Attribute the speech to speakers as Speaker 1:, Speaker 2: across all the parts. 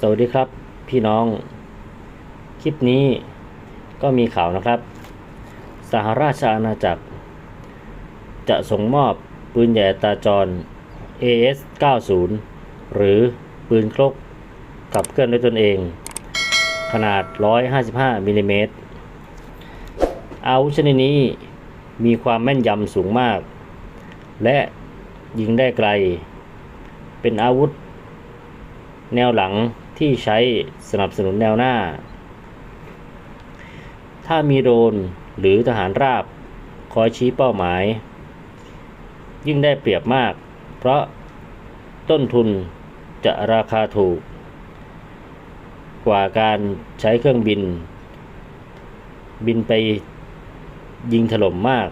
Speaker 1: สวัสดีครับพี่น้อง คลิปนี้ก็มีข่าวนะครับ สหราชอาณาจักร จะส่งมอบปืนใหญ่ตาจร AS 90 หรือปืนครกขับเคลื่อนด้วยตนเอง ขนาด 155มิลลิเมตรอาวุธชนิดนี้มีความแม่นยำสูงมาก และยิงได้ไกล เป็นอาวุธ แนวหลังที่ใช้สนับสนุนแนวหน้า ถ้ามีโดรนหรือทหารราบ คอยชี้เป้าหมาย ยิ่งได้เปรียบมาก เพราะต้นทุนจะราคาถูก กว่าการใช้เครื่องบิน บินไปยิงถล่มมาก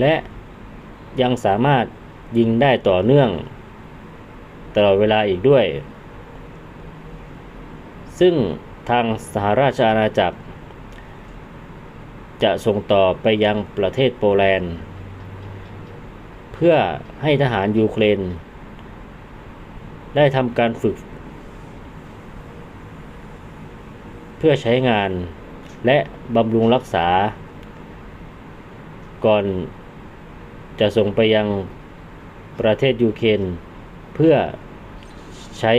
Speaker 1: และยังสามารถยิงได้ต่อเนื่อง ตลอดเวลาอีกด้วย ซึ่งทางสหราชอาณาจักร จะส่งต่อไปยังประเทศโปแลนด์ เพื่อให้ทหารยูเครน ได้ทำการฝึก เพื่อใช้งานและบำรุงรักษา ก่อนจะส่งไปยังประเทศยูเครน เพื่อใช้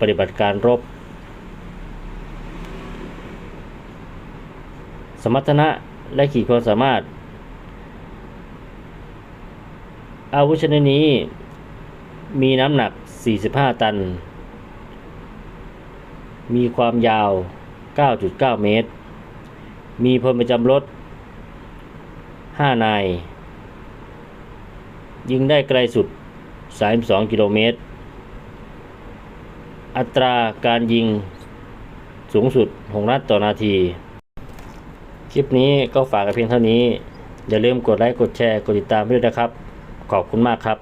Speaker 1: ปฏิบัติการรบ สมรรถนะและขีดความสามารถ อาวุธชนิดนี้มีน้ำหนัก 45 ตัน มีความยาว 9.9 เมตร มีพลประจำรถ 5 นาย ยิงได้ไกลสุด 32 กิโลเมตร อัตราการยิงสูงสุด 6 นัดต่อนาที คลิปนี้ก็ฝากกันเพียงเท่านี้ อย่าลืมกดไลค์ กดแชร์ กดติดตามด้วยนะครับ ขอบคุณมากครับ